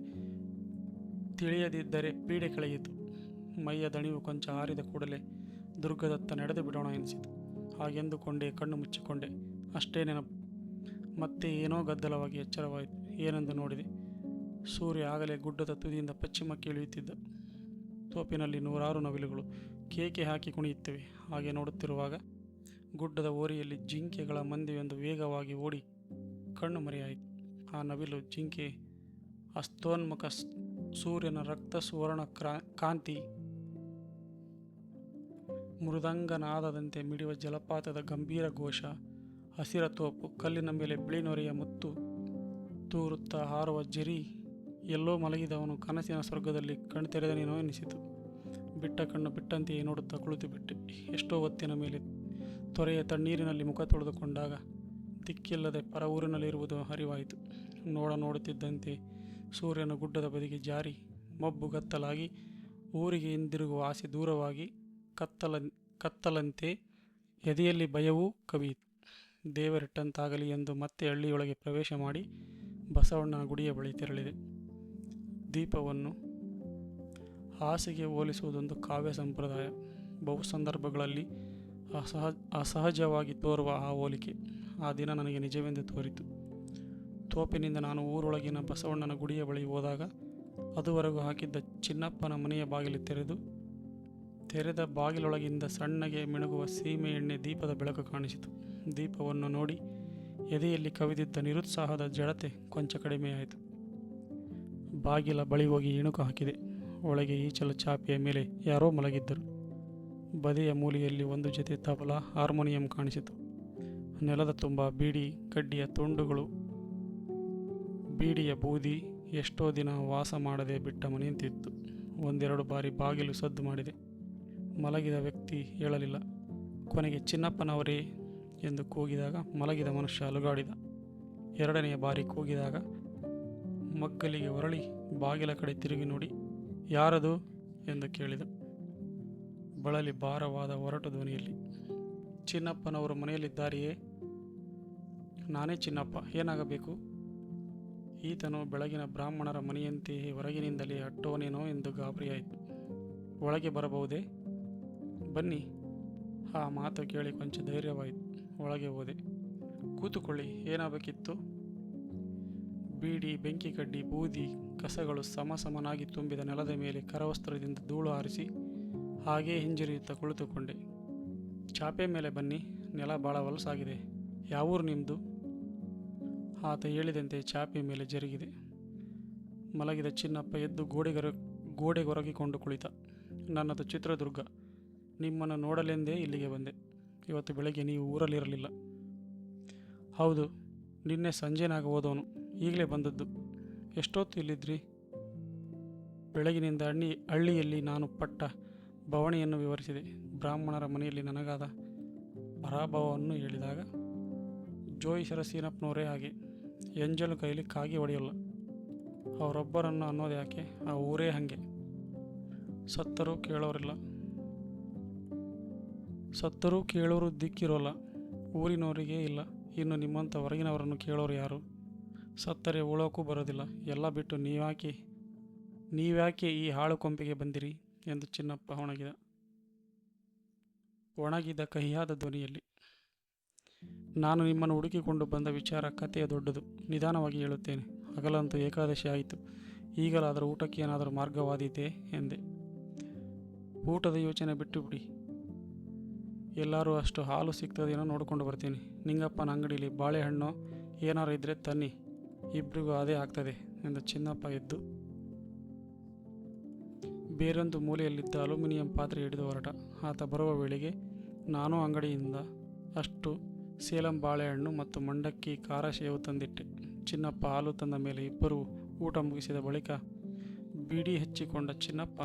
ತಿಳಿಯದಿದ್ದರೆ ಪೀಡೆ ಕಳೆಯಿತು. ಮೈಯ ದಣಿವು ಕೊಂಚ ಹಾರಿದ ಕೂಡಲೇ ದುರ್ಗದತ್ತ ನಡೆದು ಬಿಡೋಣ ಎನಿಸಿತು. ಹಾಗೆಂದುಕೊಂಡೆ ಕಣ್ಣು ಮುಚ್ಚಿಕೊಂಡೆ. ಅಷ್ಟೇ ನೆನಪು. ಮತ್ತೆ ಏನೋ ಗದ್ದಲವಾಗಿ ಎಚ್ಚರವಾಯಿತು. ಏನೆಂದು ನೋಡಿದೆ. ಸೂರ್ಯ ಆಗಲೇ ಗುಡ್ಡದ ತುದಿಯಿಂದ ಪಶ್ಚಿಮಕ್ಕೆ ಇಳಿಯುತ್ತಿದ್ದ. ತೋಪಿನಲ್ಲಿ ನೂರಾರು ನವಿಲುಗಳು ಕೇಕೆ ಹಾಕಿ ಕುಣಿಯುತ್ತವೆ. ಹಾಗೆ ನೋಡುತ್ತಿರುವಾಗ ಗುಡ್ಡದ ಓರಿಯಲ್ಲಿ ಜಿಂಕೆಗಳ ಮಂದಿಯೊಂದು ವೇಗವಾಗಿ ಓಡಿ ಕಣ್ಣು ಮರೆಯಾಯಿತು. ಆ ನವಿಲು ಜಿಂಕೆ, ಅಸ್ತೋನ್ಮುಖ ಸೂರ್ಯನ ರಕ್ತ ಸುವರ್ಣ ಕ್ರಾ, ಕಾಂತಿ, ಮೃದಂಗನಾದದಂತೆ ಮಿಡಿಯುವ ಜಲಪಾತದ ಗಂಭೀರ ಘೋಷ, ಹಸಿರ ತೋಪು, ಕಲ್ಲಿನ ಮೇಲೆ ಬಿಳಿ ನೊರೆಯ ಮುತ್ತು, ತೂರುತ್ತಾ ಹಾರುವ ಜರಿ ಎಲ್ಲೋ ಮಲಗಿದವನು ಕನಸಿನ ಸ್ವರ್ಗದಲ್ಲಿ ಕಣ್ಣು ತೆರೆದನೇನೋ ಎನಿಸಿತು. ಬಿಟ್ಟ ಕಣ್ಣು ಬಿಟ್ಟಂತೆಯೇ ನೋಡುತ್ತಾ ಕುಳಿತು ಬಿಟ್ಟೆ. ಎಷ್ಟೋ ಹೊತ್ತಿನ ಮೇಲೆ ತೊರೆಯ ತಣ್ಣೀರಿನಲ್ಲಿ ಮುಖ ತೊಳೆದುಕೊಂಡಾಗ ದಿಕ್ಕಿಲ್ಲದೆ ಪರ ಊರಿನಲ್ಲಿರುವುದು ಅರಿವಾಯಿತು. ನೋಡ ನೋಡುತ್ತಿದ್ದಂತೆ ಸೂರ್ಯನ ಗುಡ್ಡದ ಬದಿಗೆ ಜಾರಿ ಮಬ್ಬು ಗತ್ತಲಾಗಿ ಊರಿಗೆ ಹಿಂದಿರುಗುವ ಆಸೆ ದೂರವಾಗಿ ಕತ್ತಲ ಕತ್ತಲಂತೆ ಎದೆಯಲ್ಲಿ ಭಯವೂ ಕವಿಯಿತು. ದೇವರಿಟ್ಟಂತಾಗಲಿ ಎಂದು ಮತ್ತೆ ಹಳ್ಳಿಯೊಳಗೆ ಪ್ರವೇಶ ಮಾಡಿ ಬಸವಣ್ಣನ ಗುಡಿಯ ಬಳಿ ತೆರಳಿದೆ. ದೀಪವನ್ನು ಹಾಸಿಗೆ ಹೋಲಿಸುವುದೊಂದು ಕಾವ್ಯ ಸಂಪ್ರದಾಯ. ಬಹು ಸಂದರ್ಭಗಳಲ್ಲಿ ಅಸಹ, ಅಸಹಜವಾಗಿ ತೋರುವ ಆ ಹೋಲಿಕೆ ಆ ದಿನ ನನಗೆ ನಿಜವೆಂದು ತೋರಿತು. ತೋಪಿನಿಂದ ನಾನು ಊರೊಳಗಿನ ಬಸವಣ್ಣನ ಗುಡಿಯ ಬಳಿ ಹೋದಾಗ ಅದುವರೆಗೂ ಹಾಕಿದ್ದ ಚಿನ್ನಪ್ಪನ ಮನೆಯ ಬಾಗಿಲು ತೆರೆದು, ತೆರೆದ ಬಾಗಿಲೊಳಗಿಂದ ಸಣ್ಣಗೆ ಮಿಣುಗುವ ಸೀಮೆ ಎಣ್ಣೆ ದೀಪದ ಬೆಳಕು ಕಾಣಿಸಿತು. ದೀಪವನ್ನು ನೋಡಿ ಎದೆಯಲ್ಲಿ ಕವಿದಿದ್ದ ನಿರುತ್ಸಾಹದ ಜಡತೆ ಕೊಂಚ ಕಡಿಮೆಯಾಯಿತು. ಬಾಗಿಲ ಬಳಿ ಹೋಗಿ ಇಣುಕು ಹಾಕಿದೆ. ಒಳಗೆ ಈಚಲ ಚಾಪೆಯ ಮೇಲೆ ಯಾರೋ ಮಲಗಿದ್ದರು. ಬದಿಯ ಮೂಲೆಯಲ್ಲಿ ಒಂದು ಜೊತೆ ತಬಲ ಹಾರ್ಮೋನಿಯಂ ಕಾಣಿಸಿತು. ನೆಲದ ತುಂಬ ಬೀಡಿ, ಕಡ್ಡಿಯ ತುಂಡುಗಳು, ಬೀಡಿಯ ಬೂದಿ ಎಷ್ಟೋ ದಿನ ವಾಸ ಮಾಡದೆ ಬಿಟ್ಟ ಮನೆಯಂತಿತ್ತು. ಒಂದೆರಡು ಬಾರಿ ಬಾಗಿಲು ಸದ್ದು ಮಾಡಿದೆ. ಮಲಗಿದ ವ್ಯಕ್ತಿ ಹೇಳಲಿಲ್ಲ. ಕೊನೆಗೆ, ಚಿನ್ನಪ್ಪನವರೇ ಎಂದು ಕೂಗಿದಾಗ ಮಲಗಿದ ಮನುಷ್ಯ ಅಲುಗಾಡಿದ. ಎರಡನೆಯ ಬಾರಿ ಕೂಗಿದಾಗ ಮಗ್ಗಲಿಗೆ ಹೊರಳಿ ಬಾಗಿಲ ಕಡೆ ತಿರುಗಿ ನೋಡಿ, ಯಾರದು? ಎಂದು ಕೇಳಿದ. ಬಳಲಿ ಭಾರವಾದ ಹೊರಟು ಧ್ವನಿಯಲ್ಲಿ, ಚಿನ್ನಪ್ಪನವರು ಮನೆಯಲ್ಲಿದ್ದಾರೆಯೇ? ನಾನೇ ಚಿನ್ನಪ್ಪ, ಏನಾಗಬೇಕು? ಈತನು ಬೆಳಗಿನ ಬ್ರಾಹ್ಮಣರ ಮನೆಯಂತೆಯೇ ಹೊರಗಿನಿಂದಲೇ ಅಟ್ಟೋನೇನೋ ಎಂದು ಗಾಬರಿಯಾಯಿತು. ಒಳಗೆ ಬರಬಹುದೇ? ಬನ್ನಿ. ಆ ಮಾತು ಕೇಳಿ ಕೊಂಚ ಧೈರ್ಯವಾಯಿತು. ಒಳಗೆ ಹೋದೆ. ಕೂತುಕೊಳ್ಳಿ, ಏನಾಗಬೇಕಿತ್ತು? ಬೀಡಿ, ಬೆಂಕಿ ಕಡ್ಡಿ, ಬೂದಿ, ಕಸಗಳು ಸಮ ಸಮನಾಗಿ ತುಂಬಿದ ನೆಲದ ಮೇಲೆ ಕರವಸ್ತ್ರದಿಂದ ಧೂಳು ಹಾರಿಸಿ ಹಾಗೇ ಹಿಂಜರಿಯುತ್ತಾ ಕುಳಿತುಕೊಂಡೆ. ಚಾಪೆ ಮೇಲೆ ಬನ್ನಿ, ನೆಲ ಭಾಳ ವಲಸಾಗಿದೆ ಯಾವೂರು ನಿಮ್ಮದು ಆತ ಹೇಳಿದಂತೆ ಚಾಪೆ ಮೇಲೆ ಜರುಗಿದೆ. ಮಲಗಿದ ಚಿನ್ನಪ್ಪ ಎದ್ದು ಗೋಡೆಗರ, ಗೋಡೆಗೊರಗಿಕೊಂಡು ಕುಳಿತ. ನನ್ನದು ಚಿತ್ರದುರ್ಗ. ನಿಮ್ಮನ್ನು ನೋಡಲೆಂದೇ ಇಲ್ಲಿಗೆ ಬಂದೆ. ಇವತ್ತು ಬೆಳಗ್ಗೆ ನೀವು ಊರಲ್ಲಿರಲಿಲ್ಲ. ಹೌದು, ನಿನ್ನೆ ಸಂಜೆನಾಗ ಹೋದವನು. ಈಗಲೇ ಬಂದದ್ದು. ಎಷ್ಟೊತ್ತು ಇಲ್ಲಿದ್ರಿ? ಬೆಳಗಿನಿಂದ ಅಣ್ಣಿ, ಹಳ್ಳಿಯಲ್ಲಿ ನಾನು ಪಟ್ಟ ಬವಣೆಯನ್ನು ವಿವರಿಸಿದೆ. ಬ್ರಾಹ್ಮಣರ ಮನೆಯಲ್ಲಿ ನನಗಾದ ಪರಾಭವವನ್ನು ಹೇಳಿದಾಗ, ಜೋಯಿ ಸರಸೀನಪ್ಪನವರೇ ಹಾಗೆ, ಎಂಜಲು ಕೈಲಿ ಕಾಗಿ ಹೊಡೆಯಲ್ಲ. ಅವರೊಬ್ಬರನ್ನು ಅನ್ನೋದು ಯಾಕೆ? ಆ ಊರೇ ಹಾಗೆ. ಸತ್ತರೂ ಕೇಳೋರಿಲ್ಲ. ಸತ್ತರೂ ಕೇಳೋರು ದಿಕ್ಕಿರೋಲ್ಲ. ಊರಿನವರಿಗೆ ಇಲ್ಲ. ಇನ್ನು ನಿಮ್ಮಂಥ ಹೊರಗಿನವರನ್ನು ಕೇಳೋರು ಯಾರು? ಸತ್ತರೆ ಉಳೋಕ್ಕೂ ಬರೋದಿಲ್ಲ. ಎಲ್ಲ ಬಿಟ್ಟು ನೀವ್ಯಾಕೆ ನೀವ್ಯಾಕೆ ಈ ಹಾಳು ಕೊಂಪಿಗೆ ಬಂದಿರಿ? ಎಂದು ಚಿನ್ನಪ್ಪ ಒಣಗಿದ. ಒಣಗಿದ ಕಹಿಯಾದ ಧ್ವನಿಯಲ್ಲಿ. ನಾನು ನಿಮ್ಮನ್ನು ಹುಡುಕಿಕೊಂಡು ಬಂದ ವಿಚಾರ ಕಥೆಯ ದೊಡ್ಡದು. ನಿಧಾನವಾಗಿ ಹೇಳುತ್ತೇನೆ. ಹಗಲಂತೂ ಏಕಾದಶಿ ಆಯಿತು. ಈಗಲಾದರೂ ಊಟಕ್ಕೆ ಏನಾದರೂ ಮಾರ್ಗವಾದೀತೆ? ಎಂದೆ. ಊಟದ ಯೋಚನೆ ಬಿಟ್ಟು ಬಿಡಿ ಎಲ್ಲರೂ ಅಷ್ಟು ಹಾಲು ಸಿಗ್ತದೇನೋ ನೋಡಿಕೊಂಡು ಬರ್ತೀನಿ. ನಿಂಗಪ್ಪನ ಅಂಗಡಿಯಲ್ಲಿ ಬಾಳೆಹಣ್ಣು ಏನಾರು ಇದ್ದರೆ ತನ್ನಿ. ಇಬ್ಬರಿಗೂ ಅದೇ ಆಗ್ತದೆ ಎಂದು ಚಿನ್ನಪ್ಪ ಎದ್ದು ಬೇರೊಂದು ಮೂಲೆಯಲ್ಲಿದ್ದ ಅಲ್ಯೂಮಿನಿಯಂ ಪಾತ್ರೆ ಹಿಡಿದು ಹೊರಟ. ಆತ ಬರುವ ವೇಳೆಗೆ ನಾನು ಅಂಗಡಿಯಿಂದ ಅಷ್ಟು ಸೇಲಂ ಬಾಳೆಹಣ್ಣು ಮತ್ತು ಮಂಡಕ್ಕಿ ಖಾರ ಸೇವು ತಂದಿಟ್ಟೆ. ಚಿನ್ನಪ್ಪ ಹಾಲು ತಂದ ಮೇಲೆ ಇಬ್ಬರು ಊಟ ಮುಗಿಸಿದ ಬಳಿಕ ಬೀಡಿ ಹಚ್ಚಿಕೊಂಡ ಚಿನ್ನಪ್ಪ,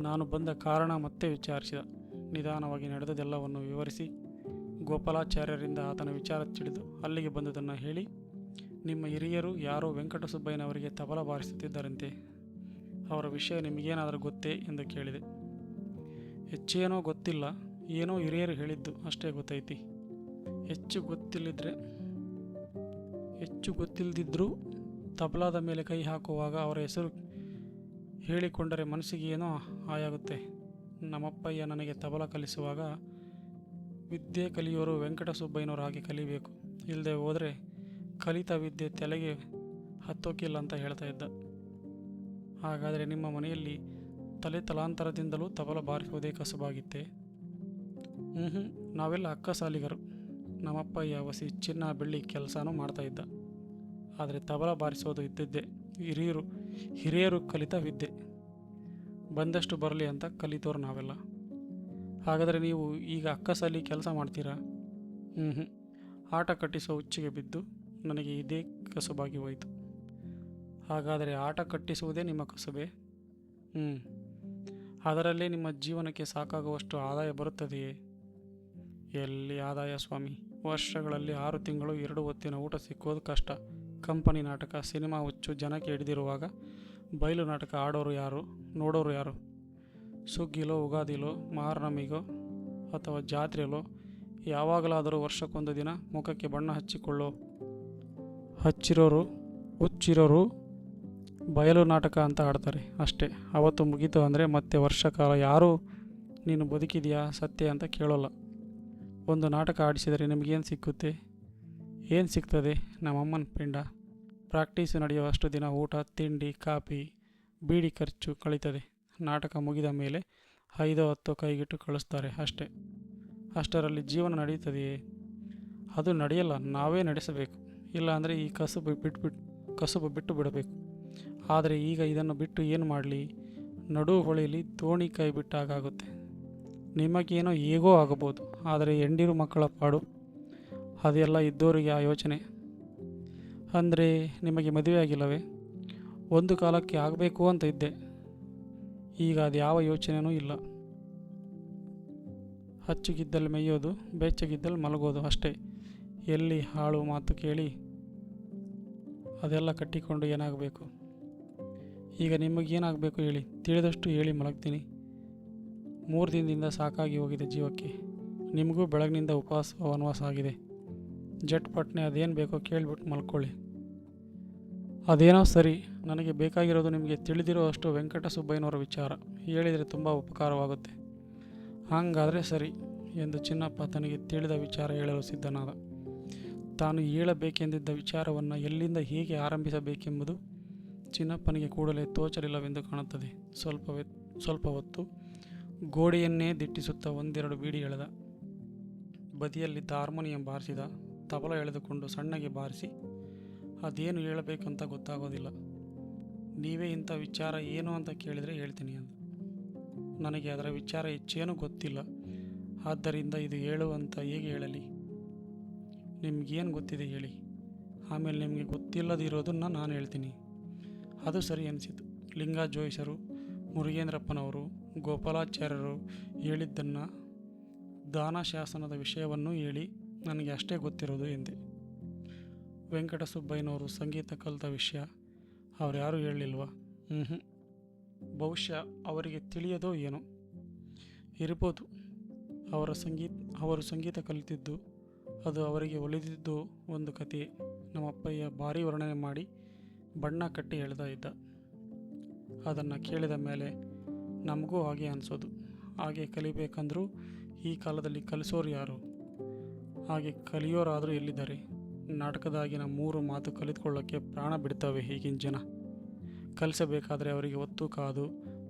ನಾನು ಬಂದ ಕಾರಣ ಮತ್ತೆ ವಿಚಾರಿಸಿದ. ನಿಧಾನವಾಗಿ ನಡೆದದೆಲ್ಲವನ್ನು ವಿವರಿಸಿ ಗೋಪಾಲಾಚಾರ್ಯರಿಂದ ಆತನ ವಿಚಾರ ತಿಳಿದು ಅಲ್ಲಿಗೆ ಬಂದುದನ್ನು ಹೇಳಿ ನಿಮ್ಮ ಹಿರಿಯರು ಯಾರೋ ವೆಂಕಟಸುಬ್ಬಯ್ಯನವರಿಗೆ ತಬಲ ಬಾರಿಸುತ್ತಿದ್ದರಂತೆ. ಅವರ ವಿಷಯ ನಿಮಗೇನಾದರೂ ಗೊತ್ತೇ ಎಂದು ಕೇಳಿದೆ. ಹೆಚ್ಚೇನೋ ಗೊತ್ತಿಲ್ಲ, ಏನೋ ಹಿರಿಯರು ಹೇಳಿದ್ದು ಅಷ್ಟೇ ಗೊತ್ತೈತಿ. ಹೆಚ್ಚು ಗೊತ್ತಿಲ್ಲದ್ರೆ ಹೆಚ್ಚು ಗೊತ್ತಿಲ್ಲದಿದ್ದರೂ ತಬಲಾದ ಮೇಲೆ ಕೈ ಹಾಕುವಾಗ ಅವರ ಹೆಸರು ಹೇಳಿಕೊಂಡರೆ ಮನಸ್ಸಿಗೆ ಏನೋ ಹಾಯಾಗುತ್ತೆ. ನಮ್ಮಪ್ಪಯ್ಯ ನನಗೆ ತಬಲ ಕಲಿಸುವಾಗ ವಿದ್ಯೆ ಕಲಿಯೋರು ವೆಂಕಟಸುಬ್ಬಯ್ಯನವ್ರ ಹಾಗೆ ಕಲಿಬೇಕು. ಇಲ್ಲದೆ ಹೋದರೆ ಕಲಿತ ವಿದ್ಯೆ ತಲೆಗೆ ಹತ್ತೋಕಿಲ್ಲ ಅಂತ ಹೇಳ್ತಾ ಇದ್ದ. ಹಾಗಾದರೆ ನಿಮ್ಮ ಮನೆಯಲ್ಲಿ ತಲೆ ತಲಾಂತರದಿಂದಲೂ ತಬಲ ಬಾರಿಸುವುದೇ ಕಸುಬಾಗಿತ್ತೆ? ಹ್ಞೂ ನಾವೆಲ್ಲ ಅಕ್ಕ ಸಾಲಿಗರು ನಮ್ಮಪ್ಪ ವಸಿ ಚಿನ್ನ ಬೆಳ್ಳಿ ಕೆಲಸನೂ ಮಾಡ್ತಾ ಇದ್ದ. ಆದರೆ ತಬಲ ಬಾರಿಸೋದು ಇದ್ದಿದ್ದೆ ಹಿರಿಯರು ಹಿರಿಯರು ಕಲಿತ ವಿದ್ಯೆ. ಬಂದಷ್ಟು ಬರಲಿ ಅಂತ ಕಲಿತೋರು ನಾವೆಲ್ಲ. ಹಾಗಾದರೆ ನೀವು ಈಗ ಅಕ್ಕ ಸಾಲಿ ಕೆಲಸ ಮಾಡ್ತೀರಾ? ಹ್ಞೂ ಹ್ಞೂ ಆಟ ಕಟ್ಟಿಸೋ ಹುಚ್ಚಿಗೆ ಬಿದ್ದು ನನಗೆ ಇದೇ ಕಸುಬಾಗಿ ಹೋಯಿತು. ಹಾಗಾದರೆ ಆಟ ಕಟ್ಟಿಸುವುದೇ ನಿಮ್ಮ ಕಸುಬೆ? ಹ್ಞೂ ಅದರಲ್ಲೇ ನಿಮ್ಮ ಜೀವನಕ್ಕೆ ಸಾಕಾಗುವಷ್ಟು ಆದಾಯ ಬರುತ್ತದೆಯೇ? ಎಲ್ಲಿ ಆದಾಯ ಸ್ವಾಮಿ? ವರ್ಷಗಳಲ್ಲಿ ಆರು ತಿಂಗಳು ಎರಡು ಹೊತ್ತಿನ ಊಟ ಸಿಕ್ಕೋದು ಕಷ್ಟ. ಕಂಪನಿ ನಾಟಕ, ಸಿನಿಮಾ ಹುಚ್ಚು ಜನಕ್ಕೆ ಹಿಡಿದಿರುವಾಗ ಬಯಲು ನಾಟಕ ಆಡೋರು ಯಾರು, ನೋಡೋರು ಯಾರು? ಸುಗ್ಗಿಲೋ, ಉಗಾದಿಲೋ, ಮಾರನಮಿಗೋ ಅಥವಾ ಜಾತ್ರೆಲೋ, ಯಾವಾಗಲಾದರೂ ವರ್ಷಕ್ಕೊಂದು ದಿನ ಮುಖಕ್ಕೆ ಬಣ್ಣ ಹಚ್ಚಿಕೊಳ್ಳೋ ಹಚ್ಚಿರೋರು, ಹುಚ್ಚಿರೋರು ಬಯಲು ನಾಟಕ ಅಂತ ಆಡ್ತಾರೆ ಅಷ್ಟೇ. ಅವತ್ತು ಮುಗೀತು ಅಂದರೆ ಮತ್ತೆ ವರ್ಷಕಾಲ ಯಾರೂ ನೀನು ಬದುಕಿದೆಯಾ ಸತ್ಯ ಅಂತ ಕೇಳೋಲ್ಲ. ಒಂದು ನಾಟಕ ಆಡಿಸಿದರೆ ನಿಮಗೇನು ಸಿಕ್ಕುತ್ತೆ? ಏನು ಸಿಗ್ತದೆ ನಮ್ಮಮ್ಮನ ಪಿಂಡ? ಪ್ರಾಕ್ಟೀಸು ನಡೆಯುವಷ್ಟು ದಿನ ಊಟ, ತಿಂಡಿ, ಕಾಫಿ, ಬೀಡಿ ಖರ್ಚು ಕಳೀತದೆ. ನಾಟಕ ಮುಗಿದ ಮೇಲೆ ಐದೋ ಹತ್ತೋ ಕೈಗಿಟ್ಟು ಕಳಿಸ್ತಾರೆ ಅಷ್ಟೇ. ಅಷ್ಟರಲ್ಲಿ ಜೀವನ ನಡೆಯುತ್ತದೆಯೇ ಅದು ನಡೆಯಲ್ಲ, ನಾವೇ ನಡೆಸಬೇಕು. ಇಲ್ಲಾಂದರೆ ಈ ಕಸುಬು ಬಿಟ್ಬಿಟ್ಟು ಕಸುಬು ಬಿಟ್ಟು ಬಿಡಬೇಕು. ಆದರೆ ಈಗ ಇದನ್ನು ಬಿಟ್ಟು ಏನು ಮಾಡಲಿ? ನಡು ಹೊಳೆಯಲ್ಲಿ ದೋಣಿ ಕೈ ಬಿಟ್ಟಾಗುತ್ತೆ ನಿಮಗೇನೋ ಹೇಗೋ ಆಗಬಹುದು ಆದರೆ ಹೆಂಡಿರು ಮಕ್ಕಳ ಪಾಡು. ಅದೆಲ್ಲ ಇದ್ದೋರಿಗೆ ಆ ಯೋಚನೆ. ಅಂದರೆ ನಿಮಗೆ ಮದುವೆ ಆಗಿಲ್ಲವೇ? ಒಂದು ಕಾಲಕ್ಕೆ ಆಗಬೇಕು ಅಂತ ಇದ್ದೆ. ಈಗ ಅದು ಯಾವ ಯೋಚನೆಯೂ ಇಲ್ಲ. ಹಚ್ಚಿಗಿದ್ದಲ್ಲಿ ಮೇಯೋದು ಬೆಚ್ಚಗಿದ್ದಲ್ಲಿ ಮಲಗೋದು ಅಷ್ಟೇ. ಎಲ್ಲಿ ಹಾಳು ಮಾತು ಕೇಳಿ ಅದೆಲ್ಲ ಕಟ್ಟಿಕೊಂಡು ಏನಾಗಬೇಕು? ಈಗ ನಿಮಗೇನಾಗಬೇಕು ಹೇಳಿ? ತಿಳಿದಷ್ಟು ಹೇಳಿ ಮಲಗ್ತೀನಿ. ಮೂರು ದಿನದಿಂದ ಸಾಕಾಗಿ ಹೋಗಿದೆ ಜೀವಕ್ಕೆ. ನಿಮಗೂ ಬೆಳಗಿನಿಂದ ಉಪವಾಸ ವನವಾಸ ಆಗಿದೆ. ಜಟ್ ಪಟ್ನೆ ಅದೇನು ಬೇಕೋ ಕೇಳಿಬಿಟ್ಟು ಮಲ್ಕೊಳ್ಳಿ. ಅದೇನೋ ಸರಿ, ನನಗೆ ಬೇಕಾಗಿರೋದು ನಿಮಗೆ ತಿಳಿದಿರೋ ಅಷ್ಟು ವೆಂಕಟ ಸುಬ್ಬಯ್ಯನವರ ವಿಚಾರ. ಹೇಳಿದರೆ ತುಂಬ ಉಪಕಾರವಾಗುತ್ತೆ. ಹಾಗಾದರೆ ಸರಿ ಎಂದು ಚಿನ್ನಪ್ಪ ತನಗೆ ತಿಳಿದ ವಿಚಾರ ಹೇಳಲು ಸಿದ್ಧನಾದ. ತಾನು ಹೇಳಬೇಕೆಂದಿದ್ದ ವಿಚಾರವನ್ನು ಎಲ್ಲಿಂದ ಹೇಗೆ ಆರಂಭಿಸಬೇಕೆಂಬುದು ಚಿನ್ನಪ್ಪನಿಗೆ ಕೂಡಲೇ ತೋಚಲಿಲ್ಲವೆಂದು ಕಾಣುತ್ತದೆ. ಸ್ವಲ್ಪವೇ ಸ್ವಲ್ಪ ಹೊತ್ತು ಗೋಡೆಯನ್ನೇ ದಿಟ್ಟಿಸುತ್ತಾ ಒಂದೆರಡು ಬೀಡಿ ಎಳೆದ. ಬದಿಯಲ್ಲಿ ಹಾರ್ಮೋನಿಯಂ ಬಾರಿಸಿದ. ತಬಲ ಎಳೆದುಕೊಂಡು ಸಣ್ಣಗೆ ಬಾರಿಸಿ, ಅದೇನು ಹೇಳಬೇಕಂತ ಗೊತ್ತಾಗೋದಿಲ್ಲ. ನೀವೇ ಇಂಥ ವಿಚಾರ ಏನು ಅಂತ ಕೇಳಿದರೆ ಹೇಳ್ತೀನಿ ಅಂತ ನನಗೆ ಅದರ ವಿಚಾರ ಹೆಚ್ಚೇನೂ ಗೊತ್ತಿಲ್ಲ. ಆದ್ದರಿಂದ ಇದು ಹೇಳುವಂತ ಹೇಗೆ ಹೇಳಲಿ? ನಿಮ್ಗೇನು ಗೊತ್ತಿದೆ ಹೇಳಿ. ಆಮೇಲೆ ನಿಮಗೆ ಗೊತ್ತಿಲ್ಲದಿರೋದನ್ನು ನಾನು ಹೇಳ್ತೀನಿ. ಅದು ಸರಿ ಅನಿಸಿತು. ಲಿಂಗ ಜೋಯಿಸರು, ಮುರುಗೇಂದ್ರಪ್ಪನವರು, ಗೋಪಾಲಾಚಾರ್ಯರು ಹೇಳಿದ್ದನ್ನು ದಾನಶಾಸನದ ವಿಷಯವನ್ನು ಹೇಳಿ ನನಗೆ ಅಷ್ಟೇ ಗೊತ್ತಿರೋದು ಎಂದೆ. ವೆಂಕಟಸುಬ್ಬಯ್ಯನವರು ಸಂಗೀತ ಕಲಿತ ವಿಷಯ ಅವ್ರು ಯಾರೂ ಹೇಳಲಿಲ್ವಾ? ಹ್ಞೂ ಬಹುಶಃ ಅವರಿಗೆ ತಿಳಿಯದೋ ಏನೋ. ಇರ್ಬೋದು. ಅವರ ಸಂಗೀತ, ಅವರು ಸಂಗೀತ ಕಲಿತಿದ್ದು ಅದು ಅವರಿಗೆ ಒಲಿದಿದ್ದು ಒಂದು ಕಥೆ. ನಮ್ಮಪ್ಪಯ್ಯ ಭಾರಿ ವರ್ಣನೆ ಮಾಡಿ ಬಣ್ಣ ಕಟ್ಟಿ ಹೇಳ್ತಾ ಇದ್ದ. ಅದನ್ನು ಕೇಳಿದ ಮೇಲೆ ನಮಗೂ ಹಾಗೆ ಅನಿಸೋದು. ಹಾಗೆ ಕಲಿಬೇಕಂದ್ರೂ ಈ ಕಾಲದಲ್ಲಿ ಕಲಿಸೋರು ಯಾರು? ಹಾಗೆ ಕಲಿಯೋರಾದರೂ ಎಲ್ಲಿದ್ದಾರೆ? ನಾಟಕದಾಗಿನ ಮೂರು ಮಾತು ಕಲಿತ್ಕೊಳ್ಳೋಕ್ಕೆ ಪ್ರಾಣ ಬಿಡ್ತವೆ ಈಗಿನ ಜನ. ಕಲಿಸಬೇಕಾದರೆ ಅವರಿಗೆ ಒತ್ತು ಕಾದು,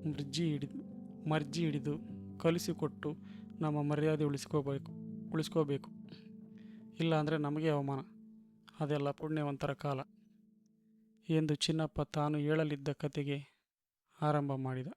ಮರ್ಜಿ ಹಿಡಿದು ಮರ್ಜಿ ಹಿಡಿದು ಕಲಿಸಿಕೊಟ್ಟು ನಮ್ಮ ಮರ್ಯಾದೆ ಉಳಿಸ್ಕೋಬೇಕು ಉಳಿಸ್ಕೋಬೇಕು. ಇಲ್ಲಾಂದರೆ ನಮಗೆ ಅವಮಾನ. ಅದೆಲ್ಲ ಪುಣ್ಯವಂತರ ಕಾಲ. ಎಂದು ಚಿನ್ನಪ್ಪ ತಾನು ಹೇಳಲಿದ್ದ ಕತೆಗೆ ಆರಂಭ ಮಾಡಿದ.